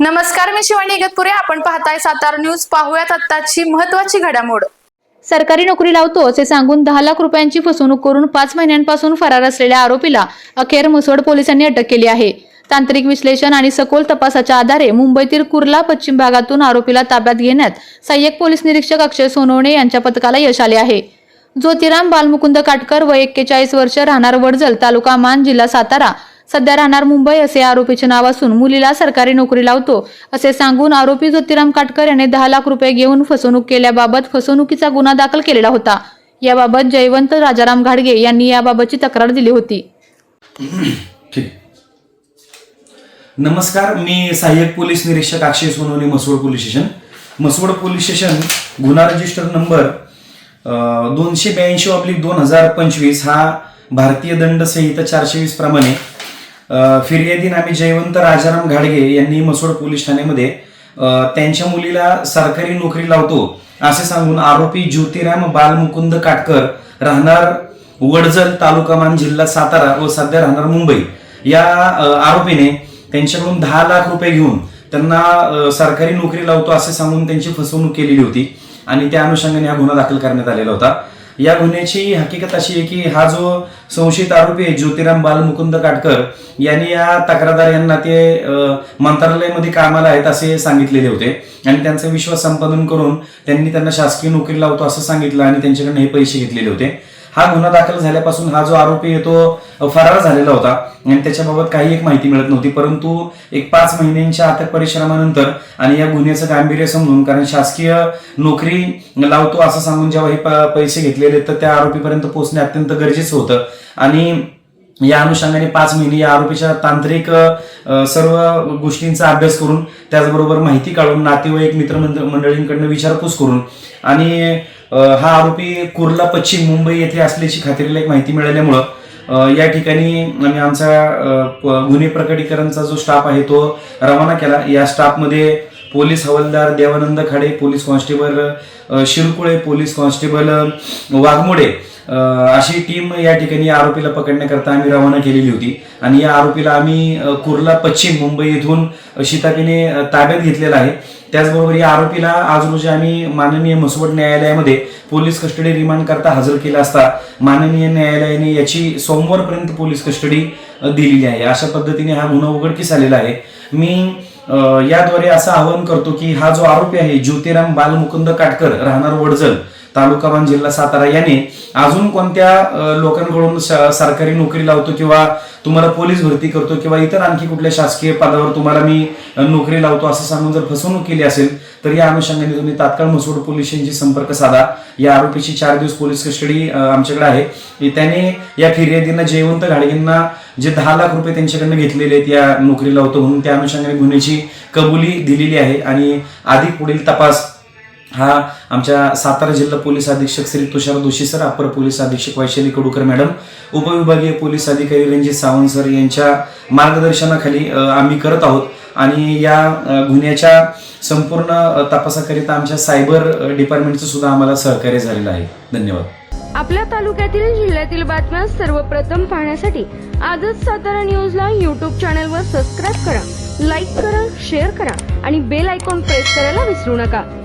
नमस्कार मी शिवानी इगतपुरे. आपण पाहताय सातारा न्यूज. पाहूयात आत्ताची महत्वाची घडामोड. सरकारी नोकरी लावतो असे सांगून दहा लाख रुपयांची फसवणूक करून पाच महिन्यांपासून फरार असलेल्या आरोपीला अखेर मुसवड पोलिसांनी अटक केली आहे. तांत्रिक विश्लेषण आणि सखोल तपासाच्या आधारे मुंबईतील कुर्ला पश्चिम भागातून आरोपीला ताब्यात घेण्यात सहाय्यक पोलीस निरीक्षक अक्षय सोनवणे यांच्या पथकाला यश आले आहे. ज्योतिराम बालमुकुंद काटकर व एक्केचाळीस वर्ष राहणार वडजल तालुका मान जिल्हा सातारा. सध्या राहणार मुंबई असे आरोपीचे नाव असून मुलीला सरकारी नोकरी लावतो असे सांगून आरोपी ज्योतिराम काटकर याने दहा लाख रुपये घेऊन फसवणूक केल्याबाबत फसवणुकीचा गुन्हा दाखल केलेला होता. याबाबत जयवंत राजाराम घाडगे यांनी याबाबतची तक्रार दिली होती. नमस्कार मी सहाय्यक पोलीस निरीक्षक Akshay Sonawane Mhaswad police station. Mhaswad police station गुन्हा रजिस्टर नंबर दोनशे ब्याऐंशी ऑब्लिक दोन हजार पंचवीस हा भारतीय दंड संहिता चारशे वीस प्रमाणे फिर्यादीन आम्ही जयवंत राजाराम घाडगे यांनी मसोड पोलीस ठाण्यामध्ये त्यांच्या मुलीला सरकारी नोकरी लावतो असे सांगून आरोपी ज्योतिराम बालमुकुंद काटकर राहणार वडजल तालुका मान जिल्हा सातारा व सध्या राहणार मुंबई. या आरोपीने त्यांच्याकडून दहा लाख रुपये घेऊन त्यांना सरकारी नोकरी लावतो असे सांगून त्यांची फसवणूक केलेली होती आणि त्या अनुषंगाने हा गुन्हा दाखल करण्यात आलेला होता. या गुन्ह्याची हकीकत अशी आहे की हा जो संशयित आरोपी आहे ज्योतिराम बालमुकुंद काटकर यांनी या तक्रारदार यांना ते मंत्रालयामध्ये कामाला आहेत असे सांगितलेले होते. आणि त्यांचा विश्वास संपादन करून त्यांनी त्यांना शासकीय नोकरी लावतो असं सांगितलं आणि त्यांच्याकडनं हे पैसे घेतलेले होते. हा गुन्हा दाखल झाल्यापासून हा जो आरोपी आहे तो फरार झालेला होता. आणि त्याच्याबाबत काही एक माहिती मिळत नव्हती. परंतु एक पाच महिन्यांच्या अथक परिश्रमानंतर आणि या गुन्ह्याचं गांभीर्य समजून कारण शासकीय नोकरी लावतो असं सांगून जेव्हा हे पैसे घेतलेले तर त्या आरोपीपर्यंत पोहोचणे अत्यंत गरजेचं होतं. आणि या अनुषंगाने पाच महिने या आरोपीच्या तांत्रिक सर्व गोष्टींचा अभ्यास करून त्याचबरोबर माहिती काढून नातेवाईक मित्रमंड मंडळींकडनं विचारपूस करून आणि हा आरोपी कुर्ला पश्चिम मुंबई येथे असल्याची खात्रीला एक माहिती मिळाल्यामुळं या ठिकाणी आम्ही आमचा प- गुन्हे प्रकटीकरणचा जो स्टाफ आहे तो रवाना केला. या स्टाफमध्ये पोलीस हवालदार Devanand Khade police constable Shirkule police constable Waghmode अशी टीम या ठिकाणी आरोपीला पकडण्याकरता आम्ही रवाना केलेली होती. आणि या आरोपीला आम्ही कुर्ला पश्चिम मुंबई येथून शितापीने ताब्यात घेतलेला आहे. त्याचबरोबर या आरोपीला आज रोजी आम्ही माननीय मसवड न्यायालयामध्ये पोलीस कस्टडी रिमांड करता हजर केला असता माननीय न्यायालयाने याची सोमवारपर्यंत पोलीस कस्टडी दिलेली आहे. अशा पद्धतीने हा गुन्हा उघडकीस आलेला आहे. मी याद्वारे असं आवाहन करतो की हा जो आरोपी आहे ज्योतिराम बालमुकुंद काटकर राहणार वडजल तालुका मान जिल्हा सातारा याने अजून कोणत्या लोकांकडून स- सरकारी नोकरी लावतो किंवा तुम्हाला पोलीस भरती करतो किंवा इतर आणखी कुठल्या शासकीय पदावर तुम्हाला मी नोकरी लावतो असं सांगून जर फसवणूक केली असेल तर या अनुषंगाने तुम्ही तात्काळ मसोड पोलिसांशी संपर्क साधा. या आरोपीची चार दिवस पोलीस कस्टडी आमच्याकडे आहे. त्याने या फिर्यादींना जयवंत घाडगेंना जे दहा लाख रुपये त्यांच्याकडनं घेतलेले आहेत या नोकरी लावतो म्हणून त्या अनुषंगाने गुन्ह्याची कबुली दिलेली आहे आणि अधिक पुढील तपास हा आमच्या सातारा जिल्हा पोलीस अधीक्षक श्री तुषार दोशी सर अपर पोलीस अधीक्षक वैशाली कडूकर मॅडम उपविभागीय पोलीस अधिकारी रणजित सावंत सर यांच्या मार्गदर्शनाखाली आम्ही करत आहोत. आणि या गुन्ह्याच्या संपूर्ण तपासाकरिता आमच्या सायबर डिपार्टमेंटचं सुद्धा आम्हाला सहकार्य झालेलं आहे. धन्यवाद. आपल्या तालुक्यातील जिल्ह्यातील बातम्या सर्वप्रथम पाहण्यासाठी आजच सातारा न्यूजला यूट्यूब चॅनलवर सबस्क्राईब करा लाईक करा शेअर करा आणि बेल आयकॉन प्रेस करायला विसरू नका.